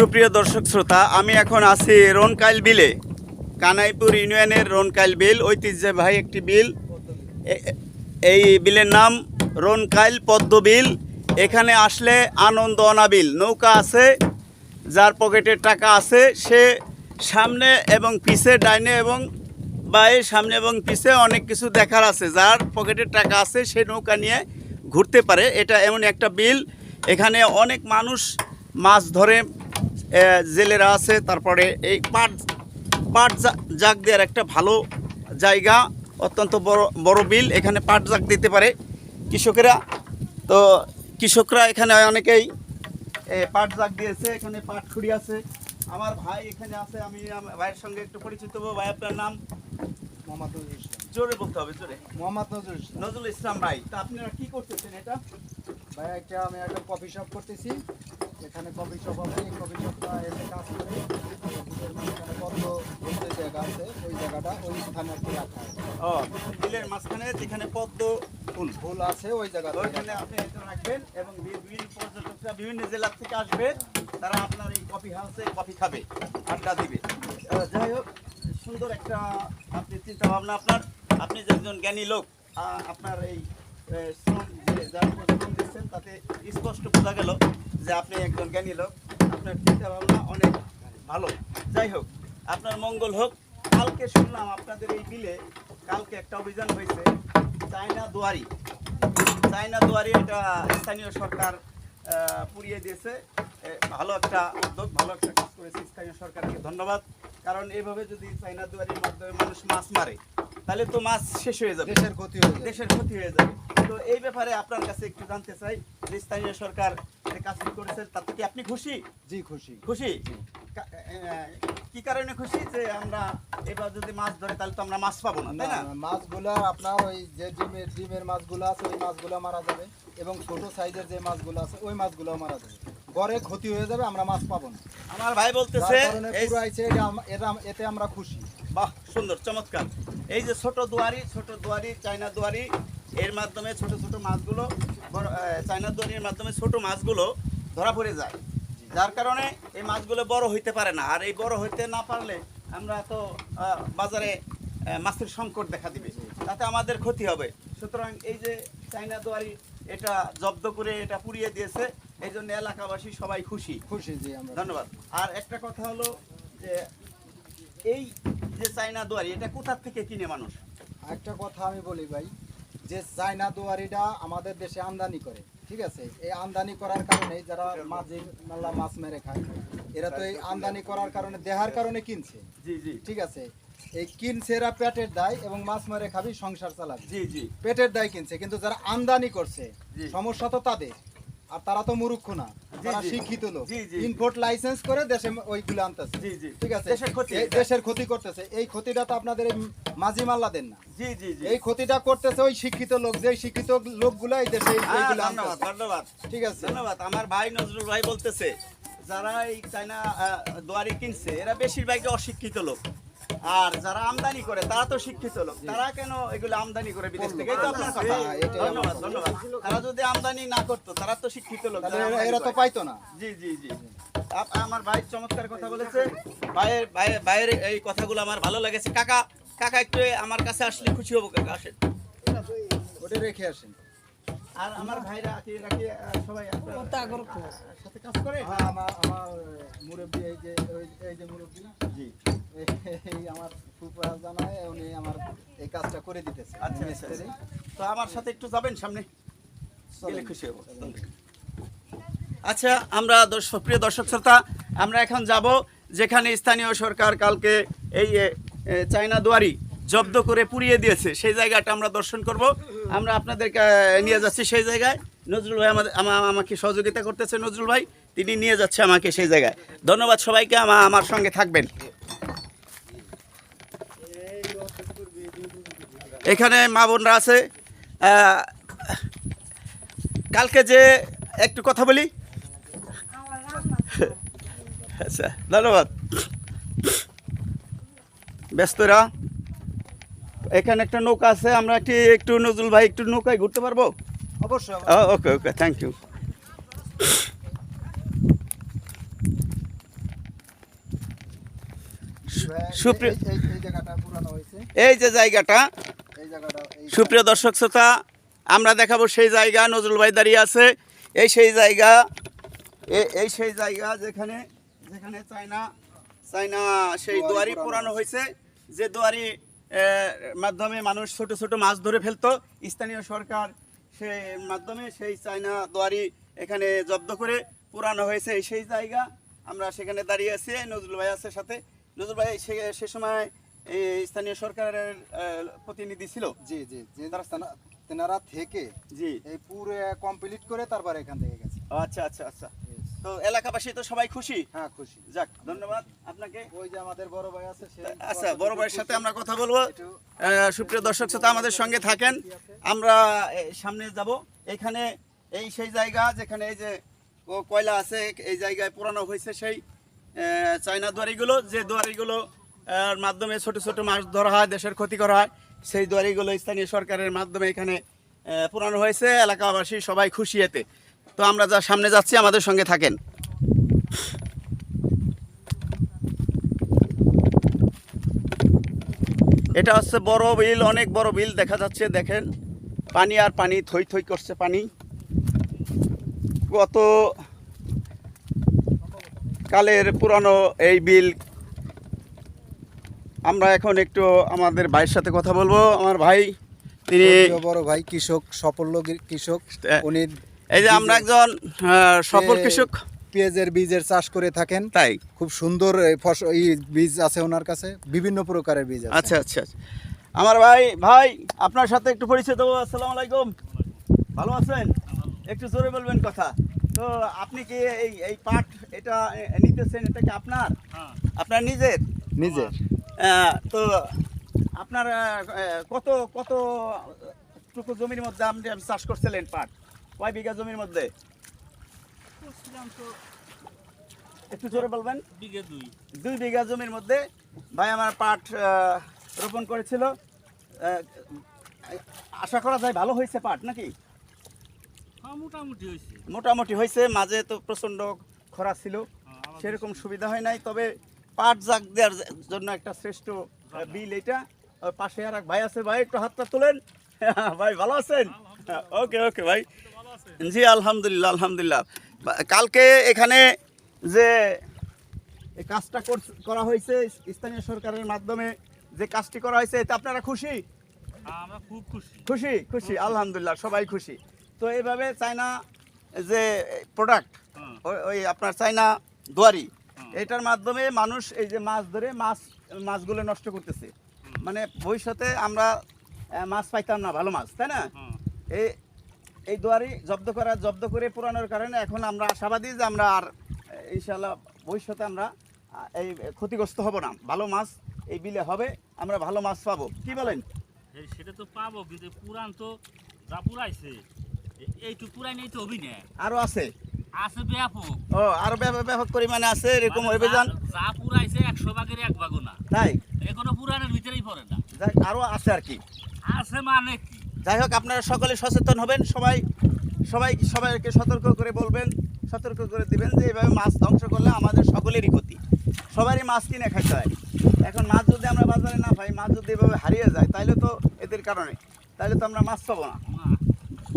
সুপ্রিয় দর্শক শ্রোতা, আমি এখন আছি রনকাইল বিলে। কানাইপুর ইউনিয়নের রনকাইল বিল, ঐতিহ্যবাহী একটি বিল। এই বিলের নাম রনকাইল পদ্ম বিল। এখানে আসলে আনন্দ অনাবিল নৌকা আছে, যার পকেটে টাকা আছে। সে সামনে এবং পিছে ডাইনে এবং বায়ে সামনে এবং পিছে অনেক কিছু দেখার আছে। যার পকেটে টাকা আছে, সে নৌকা নিয়ে ঘুরতে পারে। এটা এমন একটা বিল। এখানে অনেক মানুষ মাছ ধরে জেলেরা আছে তারপরে এই পাট পাট জাগ দেওয়ার একটা ভালো জায়গা অত্যন্ত বড় বড় বিল এখানে পাট জাগ দিতে পারে কৃষকেরা। তো কৃষকরা এখানে অনেকেই পাট জাগ দিয়েছে এখানে পাট খুঁড়ি আছে। আমার ভাই এখানে আছে আমি ভাইয়ের সঙ্গে একটু পরিচিত হব। ভাই আপনার নাম? মোহাম্মদ নজরুল ইসলাম। জোরে বলতে হবে জোরে। মোহাম্মদ নজরুল ইসলাম। নজরুল ইসলাম ভাই তা আপনারা কি করতেছেন এটা? ভাই একটা আমি একটা কফি শপ করতেছি। এখানে কফি শপ আছে এই কফি শপটা এসে কাজ করে। জায়গা আছে ওই জায়গাটা ওই স্থানে আর রাখা ও বিলের মাঝখানে যেখানে পদ্ম ফুল। ফুল আছে ওই জায়গাটা ওইখানে আপনি এটা রাখবেন এবং বিভিন্ন পর্যটকরা বিভিন্ন জেলা থেকে আসবে। তারা আপনার এই কফি হাউসে কফি খাবে আড্ডা দিবে। যাই হোক সুন্দর একটা আপনি চিন্তা ভাবনা আপনার। আপনি যে একজন জ্ঞানী লোক আপনার এই যার উপর দিচ্ছেন তাতে স্পষ্ট বোঝা গেল যে আপনি একজন জ্ঞানী লোক। আপনার চিন্তা ভাবনা অনেক ভালো। যাই হোক আপনার মঙ্গল হোক। কালকে শুনলাম আপনাদের এই বিলে কালকে একটা অভিযান হয়েছে চায়না দুয়ারি। চায়না দুয়ারি এটা স্থানীয় সরকার পুড়িয়ে দিয়েছে। ভালো একটা উদ্যোগ ভালো একটা কাজ করেছে স্থানীয় সরকারকে ধন্যবাদ। কারণ এইভাবে যদি চায়না দুয়ারির মাধ্যমে মানুষ মাছ মারে তাহলে তো মাছ শেষ হয়ে যাবে। দেশের ক্ষতি হয়ে দেশের ক্ষতি হয়ে যাবে। তো এই ব্যাপারে আপনার কাছে একটু জানতে চাই যে স্থানীয় সরকার যে কাজটি করেছে তাতে কি আপনি খুশি? জি খুশি। খুশি? কি কারণে খুশি? যে আমরা এবার যদি মাছ ধরে তাহলে তো আমরা মাছ পাবো না তাই না? মাছগুলা আপনার ওই যে ডিমের ডিমের মাছগুলো আছে ওই মাছগুলো মারা যাবে। এবং ছোট সাইজের যে মাছগুলো আছে ওই মাছগুলো মারা যাবে। গড়ে ক্ষতি হয়ে যাবে আমরা মাছ পাবো না। আমার ভাই বলতেছে এতে আমরা খুশি। বাহ সুন্দর চমৎকার। এই যে ছোট দুয়ারি ছোট দুয়ারি চায়না দুয়ারি এর মাধ্যমে ছোট ছোট মাছগুলো চায়না দুয়ারির মাধ্যমে ছোট মাছগুলো ধরা পড়ে যায়। যার কারণে এই মাছগুলো বড় হইতে পারে না। আর এই বড় হইতে না পারলে আমরা তো বাজারে মাছের সংকট দেখা দিবে। তাতে আমাদের ক্ষতি হবে। সুতরাং এই যে চায়না দুয়ারি এটা জব্দ করে এটা পুড়িয়ে দিয়েছে এই জন্য এলাকাবাসী সবাই খুশি। খুশি জি আমরা। ধন্যবাদ। আর একটা কথা হলো যে এই যে চাইনা দুয়ারি এটা কোথার থেকে কিনে মানুষ? একটা কথা আমি বলি ভাই যে চায়না দুয়ারিটা আমাদের দেশে আমদানি করে ঠিক আছে? এই আমদানি করার কারণে যারা মাঝে মাল্লা মাছ মেরে খায় এরা তো এই আমদানি করার কারণে দেহার কারণে কিনছে। জি জি। ঠিক আছে? এই কিনছে এরা পেটের দায় এবং মাছ মেরে খাবি সংসার চালাবে। জি জি। পেটের দায় কিনছে কিন্তু যারা আমদানি করছে সমস্যা তো তাদের। আর তারা তো না তারা শিক্ষিত লোক। ইম্পোর্ট লাইসেন্স করে দেশে ওইগুলো আনতেছে। ঠিক আছে? দেশের ক্ষতি করতেছে। এই ক্ষতিটা তো আপনাদের মাঝি মাল্লা দেন না। এই ক্ষতিটা করতেছে ওই শিক্ষিত লোক যে শিক্ষিত লোকগুলো এই দেশে ধন্যবাদ ধন্যবাদ। ঠিক আছে? ধন্যবাদ। আমার ভাই নজরুল ভাই বলতেছে যারা এই চাইনা আহ, দুয়ারি কিনছে এরা বেশিরভাগই অশিক্ষিত লোক। আর যারা আমদানি করে তারা তো শিক্ষিত লোক। তারা কেন এগুলো আমদানি করে বিদেশ থেকে? তো আপনার কথা। হ্যাঁ, ধন্যবাদ ধন্যবাদ। তারা যদি আমদানি না করতো তারা তো শিক্ষিত লোক এরা- তো পাইতো না। জি জি জি। আমার ভাই চমৎকার কথা বলেছে। ভাইয়ের ভাইয়ের ভাইয়ের এই কথাগুলো আমার ভালো লেগেছে। কাকা কাকা একটু আমার কাছে আসলে খুশি হব কাকা আসেন। ওটা রেখে আসেন। আর আমার ভাইরা কি আহ, সবাই আপনার সাথে কাজ করে? হ্যাঁ, আমার আমার মুরব্বী এই যে ওই- এই যে মুরব্বী জি। এই আমার ফুফা জানায় উনি আমার এই কাজটা করে দিতেছে আচ্ছা আচ্ছা। তো আমার সাথে একটু যাবেন সামনে। গেলে খুশি হব। আচ্ছা আমরা দর্শক প্রিয় দর্শক শ্রোতা আমরা এখন যাব যেখানে স্থানীয় সরকার কালকে এই চায়না দুয়ারি জব্দ করে পুড়িয়ে দিয়েছে। সেই জায়গাটা আমরা দর্শন করব। আমরা আপনাদেরকে নিয়ে যাচ্ছি সেই জায়গায়। নজরুল ভাই আমাদের, আমা- আমাকে সহযোগিতা করতেছে নজরুল ভাই। তিনি নিয়ে যাচ্ছে আমাকে সেই জায়গায়। ধন্যবাদ সবাইকে, আমা- আমার সঙ্গে থাকবেন। এখানে মা বোনরা আছে। কালকে যে একটু কথা বলি। আচ্ছা ধন্যবাদ। ব্যস্তরা এখানে একটা নৌকা আছে আমরা একটি একটু নজরুল ভাই একটু নৌকায় ঘুরতে পারব? অবশ্যই ওকে ওকে থ্যাংক ইউ এই- পুরানো যে জায়গাটা সুপ্রিয় দর্শক শ্রোতা আমরা দেখাবো সেই জায়গা নজরুল ভাই দাঁড়িয়ে আছে। এই সেই জায়গা এই সেই জায়গা যেখানে যেখানে চায়না চায়না সেই দুয়ারি পোড়ানো হয়েছে। যে দুয়ারি মাধ্যমে মানুষ ছোট ছোট মাছ ধরে ফেলতো। স্থানীয় সরকার সে মাধ্যমে সেই চায়না দুয়ারি এখানে জব্দ করে পুরানো হয়েছে সেই জায়গা। আমরা সেখানে দাঁড়িয়ে আছি নজরুল ভাই আছে সাথে। নজরুল ভাই সে সে সময় এই স্থানীয় সরকারের প্রতিনিধি ছিল? জি জি যে তেনা- তেনারা থেকে জি। এই পুরো কমপ্লিট করে তারপরে এখান থেকে গেছে। আচ্ছা আচ্ছা আচ্ছা। তো এলাকাবাসী তো সবাই খুশি? হ্যাঁ খুশি। যাক ধন্যবাদ আপনাকে। ওই যে আমাদের বড় ভাই আছে আচ্ছা বড় ভাইয়ের সাথে আমরা কথা বলব। সুপ্রিয় দর্শক শ্রোতা আমাদের সঙ্গে থাকেন। আমরা সামনে যাব। এখানে এই সেই জায়গা যেখানে এই যে কয়লা আছে এই জায়গায় পুরানো হয়েছে সেই চায়না দুয়ারিগুলো। যে দুয়ারিগুলো মাধ্যমে ছোট ছোট মাছ ধরা হয় দেশের ক্ষতি করা হয় সেই দুয়ারিগুলো স্থানীয় সরকারের মাধ্যমে এখানে পুরানো হয়েছে। এলাকাবাসী সবাই খুশি এতে। তো আমরা যা সামনে যাচ্ছি আমাদের সঙ্গে থাকেন। এটা হচ্ছে বড় বিল অনেক বড় বিল দেখা যাচ্ছে দেখেন। পানি আর পানি থই থই করছে পানি। গত কালের পুরানো এই বিল আমরা এখন একটু আমাদের ভাইয়ের সাথে কথা বলব। আমার ভাই তিনি বড় ভাই কৃষক সাফল্য কৃষক। উনি এই যে আমরা একজন সফল কৃষক। পেঁয়াজের বীজের চাষ করে থাকেন। তাই? খুব সুন্দর এই ফসল এই বীজ আছে ওনার কাছে। বিভিন্ন প্রকারের বীজ আছে। আচ্ছা আচ্ছা আচ্ছা। আমার ভাই ভাই আপনার সাথে একটু পরিচয় দেবো আসসালামু আলাইকুম। ভালো আছেন? একটু জোরে বলবেন কথা। তো আপনি কি এই এই পাট এটা নিতেছেন এটা কি আপনার? আপনার নিজের? নিজের। তো আপনার কত কত টুকু জমির মধ্যে আপনি চাষ করছিলেন পাট? কয় বিঘা জমির মধ্যে? একটু জোরে বলবেন। বিঘে দুই। দুই বিঘা জমির মধ্যে ভাই আমার পাট রোপণ করেছিল। আশা করা যায় ভালো হয়েছে পাট নাকি? হ্যাঁ মোটামুটি হয়েছে। মোটামুটি হয়েছে মাঝে তো প্রচণ্ড খরা ছিল। সেরকম সুবিধা হয় নাই তবে পাট জাগ দেওয়ার জন্য একটা শ্রেষ্ঠ বিল এটা। পাশে আর এক ভাই আছে ভাই একটু হাতটা তোলেন। ভাই ভালো আছেন? ওকে ওকে ভাই। জি আলহামদুলিল্লাহ আলহামদুলিল্লাহ। কালকে এখানে যে এই কাজটা করা হয়েছে স্থানীয় সরকারের মাধ্যমে যে কাজটি করা হয়েছে এতে আপনারা খুশি? হ্যাঁ, আমরা খুব খুশি। খুশি? খুশি আলহামদুলিল্লাহ সবাই খুশি। তো এইভাবে চায়না যে প্রোডাক্ট। ওই আপনার চায়না দুয়ারি এটার মাধ্যমে মানুষ এই যে মাছ ধরে মাছ মাছগুলো নষ্ট করতেছে। মানে ভবিষ্যতে আমরা মাছ পাইতাম না ভালো মাছ তাই না? এই এই দুয়ারি জব্দ করা জব্দ করে পুরানোর কারণে এখন আমরা আশাবাদী যে আমরা আর ইনশাল্লাহ ভবিষ্যতে আমরা এই ক্ষতিগ্রস্ত হব না। ভালো মাছ এই বিলে হবে আমরা ভালো মাছ পাবো। কি বলেন? সেটা তো পাবো কিন্তু পুরান তো যা পুরাইছে পুরাই নেই তো অভিনয়। আরও আছে? আছে ব্যাপক। ও আরও ব্যাপক ব্যাপক পরিমাণে আছে এরকম মানে যা- পুরাইছে ভাগের এক ভাগও না। তাই? এখনও পুরানের ভিতরেই পড়ে না। যাই আরও আছে আর কি। আছে মানে কি? যাই হোক আপনারা সকলে সচেতন হবেন সবাই সবাই সবাইকে সতর্ক করে বলবেন সতর্ক করে দিবেন যে এইভাবে মাছ ধ্বংস করলে আমাদের সকলেরই ক্ষতি। সবারই মাছ কিনে খাইতে হয়। এখন মাছ যদি আমরা বাজারে না পাই মাছ যদি এভাবে হারিয়ে যায় তাহলে তো এদের কারণে। তাহলে তো আমরা মাছ পাবো না। না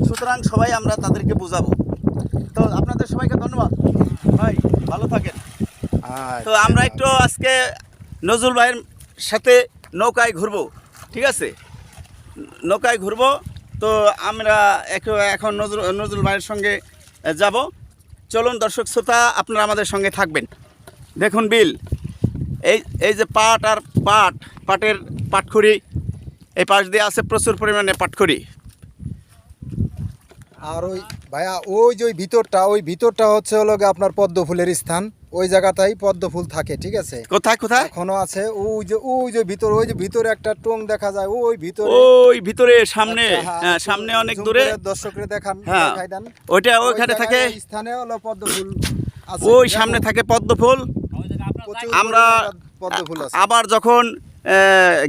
সুতরাং সবাই আমরা তাদেরকে বুঝাবো। তো আপনাদের সবাইকে ধন্যবাদ। ভাই ভালো থাকেন। তো আমরা একটু আজকে নজরুল ভাইয়ের সাথে নৌকায় ঘুরবো। ঠিক আছে? নৌকায় ঘুরবো। তো আমরা এখন নজরুল নজরুল ভাইয়ের সঙ্গে যাব। চলুন দর্শক শ্রোতা, আপনারা আমাদের সঙ্গে থাকবেন। দেখুন বিল, এই এই যে পাট আর পাট, পাটের পাটখড়ি এই পাশ দিয়ে আছে প্রচুর পরিমাণে পাটখড়ি আর ওই ভাইয়া, ওই যে ওই ভিতরটা ওই ভিতরটা হচ্ছে হলো আপনার পদ্ম ফুলের স্থান। ওই জায়গাটাই পদ্ম ফুল থাকে ঠিক আছে? কোথায় কোথায়? এখনও আছে ওই যে ওই যে ভিতর ওই যে ভিতরে একটা টং দেখা যায় ওই ভিতরে। ওই ভিতরে সামনে হ্যাঁ, হ্যাঁ, সামনে অনেক দূরে। করে দর্শকরে দেখান হ্যাঁ দেখাই দেন। ওইটা ওই ওইখানে থাকে। স্থানে হলো পদ্ম ফুল আছে। ওই সামনে থাকে পদ্ম ফুল। আমরা পরিমাণে পদ্ম ফুল আছে। আবার যখন আহ,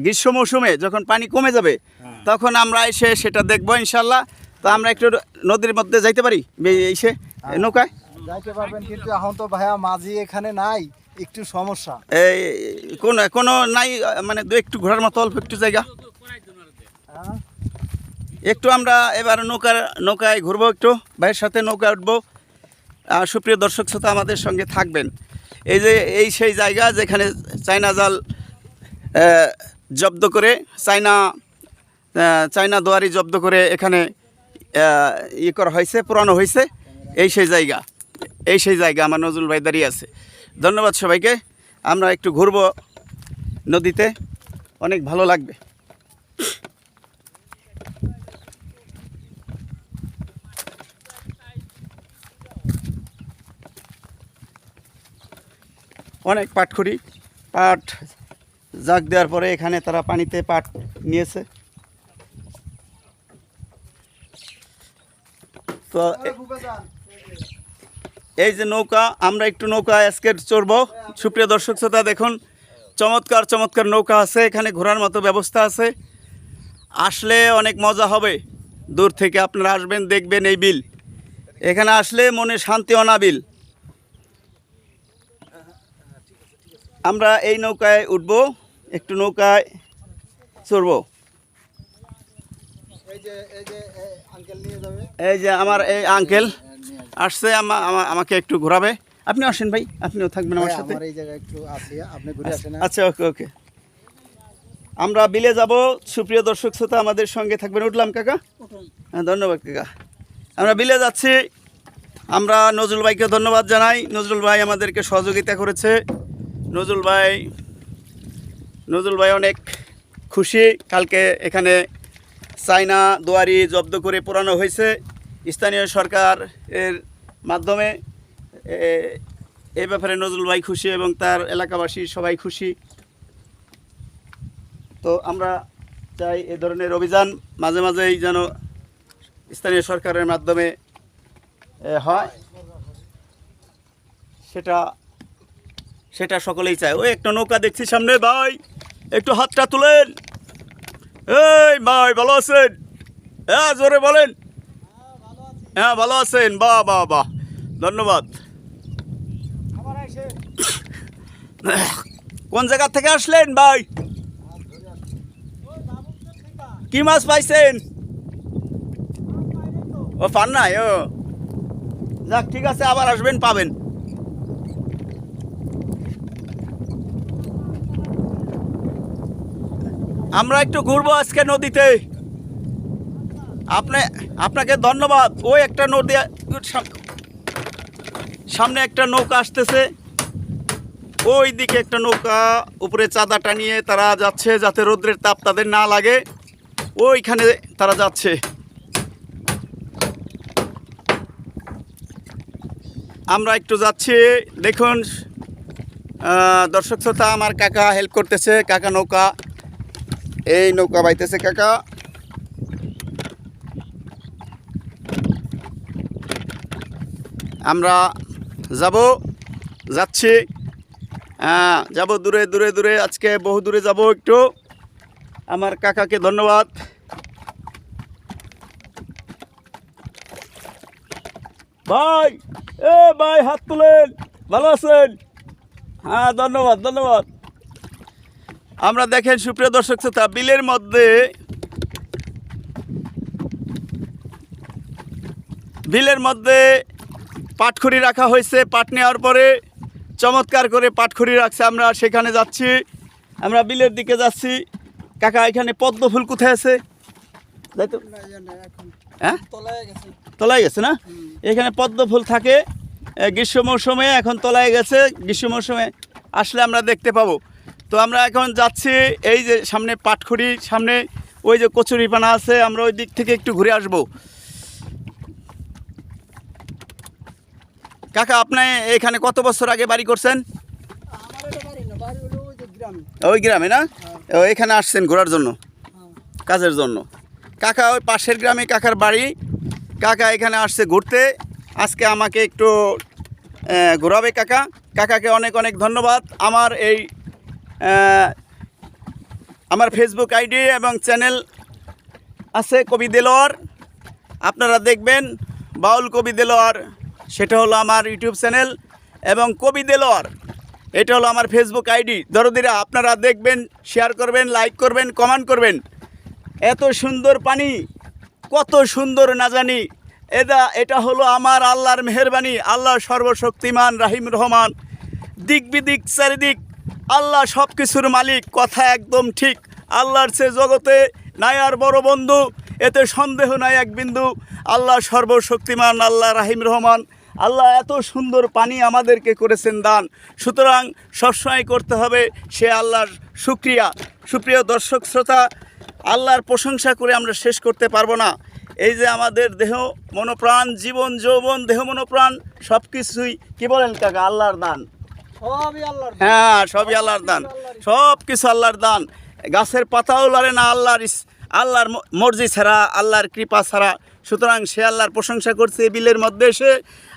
গ্রীষ্ম মৌসুমে যখন পানি কমে যাবে হ্যাঁ। তখন আমরা এসে সেটা দেখব ইনশাল্লাহ। তো আমরা একটু নদীর মধ্যে যাইতে পারি? এসে। নৌকায়? যাইতে পারবেন কিন্তু এখন তো ভাইয়া মাঝি এখানে নাই একটু সমস্যা। এই কোন কোনো নাই মানে দু একটু ঘোরার মতো অল্প একটু জায়গা। একটু আমরা এবার নৌকা নৌকায় ঘুরবো একটু ভাইয়ের সাথে নৌকা উঠবো। সুপ্রিয় দর্শক শ্রোতা আমাদের সঙ্গে থাকবেন। এই যে এই সেই জায়গা যেখানে চায়না জাল জব্দ করে চায়না চায়না দুয়ারি জব্দ করে এখানে আহ, ই করা হয়েছে পুরানো হয়েছে এই সেই জায়গা। এই সেই জায়গা আমার নজরুল ভাই দাঁড়িয়ে আছে। ধন্যবাদ সবাইকে। আমরা একটু ঘুরবো নদীতে। অনেক ভালো লাগবে। অনেক পাটখড়ি পাট জাগ দেওয়ার পরে এখানে তারা পানিতে পাট নিয়েছে। তো এই যে নৌকা আমরা একটু নৌকা আজকে চড়ব। সুপ্রিয় দর্শক শ্রোতা দেখুন চমৎকার চমৎকার নৌকা আছে এখানে ঘোরার মতো ব্যবস্থা আছে। আসলে অনেক মজা হবে। দূর থেকে আপনারা আসবেন দেখবেন এই বিল। এখানে আসলে মনে শান্তি অনাবিল। আমরা এই নৌকায় উঠব একটু নৌকায় চড়ব। এই যে আমার এই আঙ্কেল। আসছে আমা- আমা- আমাকে একটু ঘোরাবে। আপনি আসেন ভাই আপনিও থাকবেন আমার সাথে। আমার এই জায়গায় একটু আছে আপনি ঘুরে আসেন আচ্ছা ওকে ওকে। আমরা বিলে যাব সুপ্রিয় দর্শক শ্রোতা আমাদের সঙ্গে থাকবেন। উঠলাম কাকা? হ্যাঁ ধন্যবাদ কাকা। আমরা বিলে যাচ্ছি। আমরা নজরুল ভাইকে ধন্যবাদ জানাই। নজরুল ভাই আমাদেরকে সহযোগিতা করেছে। নজরুল ভাই নজরুল ভাই অনেক খুশি। কালকে এখানে চায়না দুয়ারি জব্দ করে পোড়ানো হয়েছে। স্থানীয় সরকার এর মাধ্যমে, এ- ব্যাপারে নজরুল ভাই খুশি এবং তার এলাকাবাসী সবাই খুশি। তো আমরা চাই এ ধরনের অভিযান মাঝে মাঝেই যেন স্থানীয় সরকারের মাধ্যমে হয়। সেটা সেটা সকলেই চায়। ওই একটা নৌকা দেখছি সামনে, ভাই। একটু হাতটা তুলেন। এই, ভাই, ভালো আছেন? হ্যাঁ জোরে বলেন। হ্যাঁ ভালো আছেন? বাহ বাহ বাহ ধন্যবাদ। কোন জায়গা থেকে আসলেন ভাই? কি মাছ পাইছেন? ও, পান নাই, ও। যাক, ঠিক আছে, আবার আসবেন, পাবেন। আমরা একটু ঘুরবো আজকে নদীতে। আপনি, আপনাকে ধন্যবাদ। ওই একটা নদী সামনে একটা নৌকা আসতেছে। ওই দিকে একটা নৌকা, উপরে চাঁদা টানিয়ে তারা যাচ্ছে যাতে রোদ্রের তাপ তাদের না লাগে। ওইখানে তারা যাচ্ছে। আমরা একটু যাচ্ছি। দেখুন দর্শক শ্রোতা, আমার কাকা হেল্প করতেছে। কাকা নৌকা। এই নৌকা বাইতেছে কাকা। আমরা যাব, যাচ্ছি। হ্যাঁ যাব দূরে দূরে দূরে, আজকে বহু দূরে যাব একটু। আমার কাকাকে ধন্যবাদ। ভাই, এ ভাই, হাত তুলেন, ভালো আছেন? হ্যাঁ ধন্যবাদ ধন্যবাদ। আমরা দেখেন, সুপ্রিয় দর্শক শ্রোতা, বিলের মধ্যে বিলের মধ্যে পাটখড়ি রাখা হয়েছে। পাট নেওয়ার পরে চমৎকার করে পাটখড়ি রাখছে। আমরা সেখানে যাচ্ছি। আমরা বিলের দিকে যাচ্ছি। কাকা, এখানে পদ্ম ফুল কোথায় আছে? হ্যাঁ? তলায় গেছে না? এখানে পদ্ম ফুল থাকে। গ্রীষ্ম মৌসুমে এখন তলায় গেছে। গ্রীষ্ম মৌসুমে আসলে আমরা দেখতে পাবো। তো আমরা এখন যাচ্ছি। এই যে সামনে পাটখড়ি সামনে ওই যে কচুরিপানা আছে। আমরা ওই দিক থেকে একটু ঘুরে আসব। কাকা, আপনি এখানে কত বছর আগে বাড়ি করছেন? ওই গ্রামে না? ও, এখানে আসছেন ঘোরার জন্য? কাজের জন্য। কাকা, ওই পাশের গ্রামে কাকার বাড়ি। কাকা, এখানে আসছে ঘুরতে। আজকে আমাকে একটু ঘোরাবে কাকা। কাকাকে অনেক অনেক ধন্যবাদ। আমার এই আমার ফেসবুক আইডি এবং চ্যানেল আছে কবি দেলোয়ার। আপনারা দেখবেন বাউল কবি দেলোয়ার সেটা হলো আমার ইউটিউব চ্যানেল এবং কবি দেলোয়ার। এটা হলো আমার ফেসবুক আইডি। দরদিরা, আপনারা দেখবেন শেয়ার করবেন লাইক করবেন কমেন্ট করবেন। এত সুন্দর পানি, কত সুন্দর না জানি। এটা এটা হলো আমার আল্লাহর মেহরবানি, আল্লাহ সর্বশক্তিমান, রাহিম রহমান। দিক বিদিক, চারিদিক, আল্লাহ সব কিছুর মালিক, কথা একদম ঠিক। আল্লাহর সে জগতে নাই আর বড় বন্ধু, এতে সন্দেহ নাই এক বিন্দু। আল্লাহ সর্বশক্তিমান, আল্লাহ রাহিম রহমান। আল্লাহ এত সুন্দর পানি আমাদেরকে করেছেন দান। সুতরাং সবসময় করতে হবে সে আল্লাহর সুক্রিয়া। সুপ্রিয় দর্শক শ্রোতা আল্লাহর প্রশংসা করে আমরা শেষ করতে পারব না। এই যে আমাদের দেহ মনোপ্রাণ জীবন যৌবন দেহ মনোপ্রাণ সব কিছুই কী বলেন কাকা? আল্লাহর দান। সবই আল্লাহর হ্যাঁ সবই আল্লাহর দান। সব কিছু আল্লাহর দান। গাছের পাতাও লড়ে না আল্লাহর আল্লাহর মর্জি ছাড়া আল্লাহর কৃপা ছাড়া। সুতরাং সে আল্লাহর প্রশংসা করছে বিলের মধ্যে এসে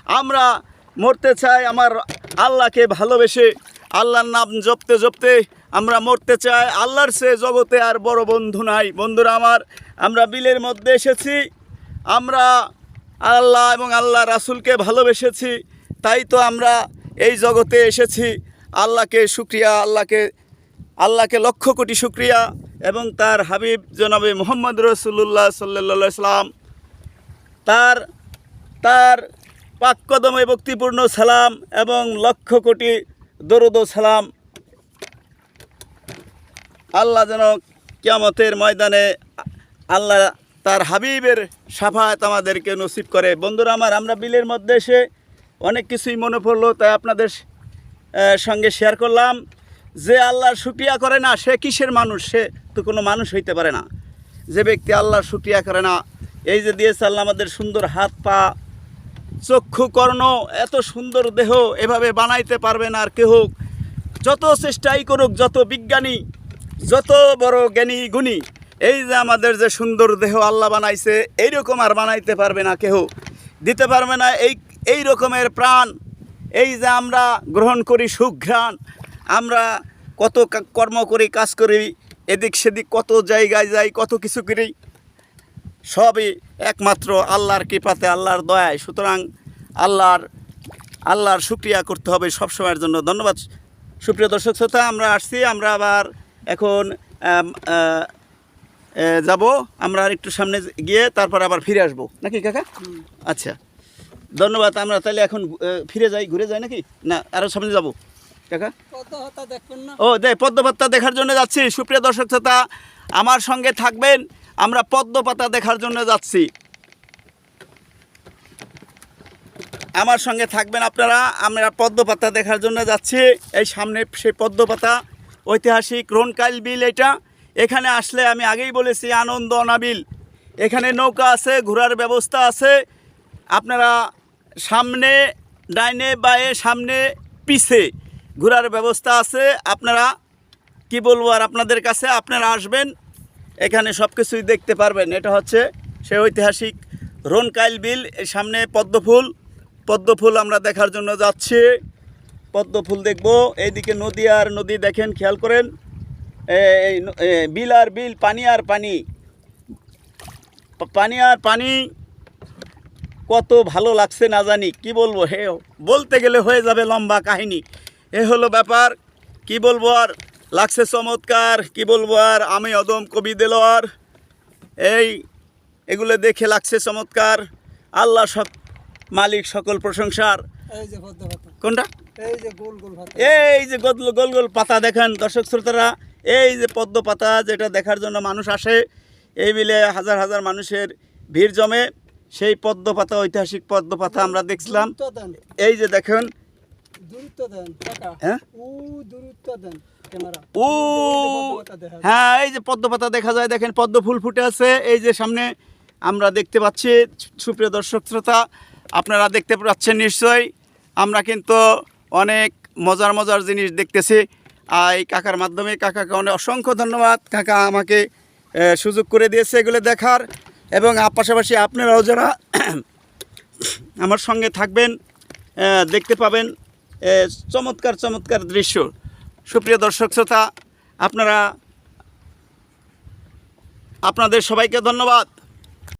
আমরা মরতে চাই, আমার আল্লাহকে ভালোবেসে, আল্লাহর নাম জপতে জপতে আমরা মরতে চাই। আল্লাহর সে জগতে আর বড় বন্ধু নাই। বন্ধুরা আমার, আমরা বিলের মধ্যে এসেছি। আমরা আল্লাহ এবং আল্লাহ রাসুলকে ভালোবেসেছি। তাই তো আমরা এই জগতে এসেছি। আল্লাহকে শুক্রিয়া, আল্লাহকে আল্লাহকে লক্ষ কোটি শুক্রিয়া এবং তার হাবিব জনাবে মোহাম্মদ রসুল্লাহ সাল্লা সাল্লাম তার তার পাককদমে ভক্তিপূর্ণ সালাম এবং লক্ষ কোটি দরুদ সালাম। আল্লাহ যেন কিয়ামতের ময়দানে আল্লাহ তার হাবিবের সাফায়াত আমাদেরকে নসিব করে। বন্ধুরা আমার, আমরা বিলের মধ্যে এসে অনেক কিছুই মনে পড়ল, তাই আপনাদের সঙ্গে শেয়ার করলাম। যে আল্লাহর শুক্রিয়া করে না, সে কিসের মানুষ? সে তো কোনো মানুষ হইতে পারে না। যে ব্যক্তি আল্লাহর শুক্রিয়া করে না, এই যে দিয়েছে আল্লাহ আমাদের সুন্দর হাত পা চক্ষু কর্ণ, এত সুন্দর দেহ এভাবে বানাইতে পারবে না আর কেহ যত চেষ্টাই করুক, যত বিজ্ঞানী, যত বড় জ্ঞানী গুণী, এই যে আমাদের যে সুন্দর দেহ আল্লাহ বানাইছে, এইরকম আর বানাইতে পারবে না কেহ। দিতে পারবে না এই এই রকমের প্রাণ। এই যে আমরা গ্রহণ করি সুঘ্রাণ, আমরা কত কর্ম করি, কাজ করি, এদিক সেদিক কত জায়গায় যাই, কত কিছু করি সবই একমাত্র আল্লাহর কৃপাতে আল্লাহর দয়ায়। সুতরাং আল্লাহর আল্লাহর শুক্রিয়া করতে হবে সবসময়ের জন্য। ধন্যবাদ। সুপ্রিয় দর্শক শ্রোতা আমরা আসছি আমরা আবার এখন যাব। আমরা আর একটু সামনে গিয়ে তারপর আবার ফিরে আসব। নাকি কাকা? আচ্ছা। ধন্যবাদ। আমরা তাহলে এখন ফিরে যাই ঘুরে যাই নাকি? না আরও সামনে যাব। কাকা? ও দে পদ্মপাতা দেখার জন্য যাচ্ছি। সুপ্রিয় দর্শক শ্রোতা আমার সঙ্গে থাকবেন আমরা পদ্মপাতা দেখার জন্য যাচ্ছি। আমার সঙ্গে থাকবেন আপনারা, আমরা পদ্মপাতা দেখার জন্য যাচ্ছি। এই সামনে সেই পদ্মপাতা ঐতিহাসিক রোনকাইল বিল এটা। এখানে আসলে আমি আগেই বলেছি, আনন্দ অনাবিল। এখানে নৌকা আছে ঘোরার ব্যবস্থা আছে। আপনারা সামনে ডাইনে বায়ে, সামনে পিছে ঘোরার ব্যবস্থা আছে। আপনারা, কি বলব আর আপনাদের কাছে, আপনারা আসবেন। এখানে সব কিছুই দেখতে পারবেন। এটা হচ্ছে সে ঐতিহাসিক রোনকাইল বিল, এর সামনে পদ্মফুল। পদ্মফুল আমরা দেখার জন্য যাচ্ছি। পদ্মফুল দেখব। এইদিকে নদী আর নদী দেখেন, খেয়াল করেন। এই বিল আর বিল, পানি আর পানি। পানি আর পানি, কত ভালো লাগছে না জানি, কি বলব, হে, বলতে গেলে হয়ে যাবে লম্বা কাহিনী। এ হলো ব্যাপার, কি বলব আর লাগছে চমৎকার কি বলব আর আমি অদম কবি দেলোয়ার। এই এগুলো দেখে লাগছে চমৎকার। আল্লাহ সব মালিক সকল প্রশংসার। এই যে পদ্ম কোনটা? এই যে গোল গোল পাতা। এই যে গোল গোল গোল পাতা দেখেন দর্শক শ্রোতারা। এই যে পদ্ম পাতা যেটা দেখার জন্য মানুষ আসে এই বিলে হাজার হাজার মানুষের ভিড় জমে। সেই পদ্ম পাতা ঐতিহাসিক পদ্ম পাতা আমরা দেখছিলাম। এই যে দেখেন ও ক্যামেরা। ও হ্যাঁ এই যে পদ্ম পাতা দেখা যায় দেখেন পদ্ম ফুল ফুটে আছে। এই যে সামনে আমরা দেখতে পাচ্ছি সুপ্রিয় দর্শক শ্রোতা আপনারা দেখতে পাচ্ছেন নিশ্চয়ই আমরা কিন্তু অনেক মজার মজার জিনিস দেখতেছি। আর এই কাকার মাধ্যমে কাকাকে অনেক অসংখ্য ধন্যবাদ। কাকা আমাকে সুযোগ করে দিয়েছে এগুলো দেখার। এবং পাশাপাশি আপনারাও যারা আমার সঙ্গে থাকবেন দেখতে পাবেন। চমৎকার চমৎকার দৃশ্য। সুপ্রিয় দর্শক শ্রোতা আপনারা আপনাদের সবাইকে ধন্যবাদ।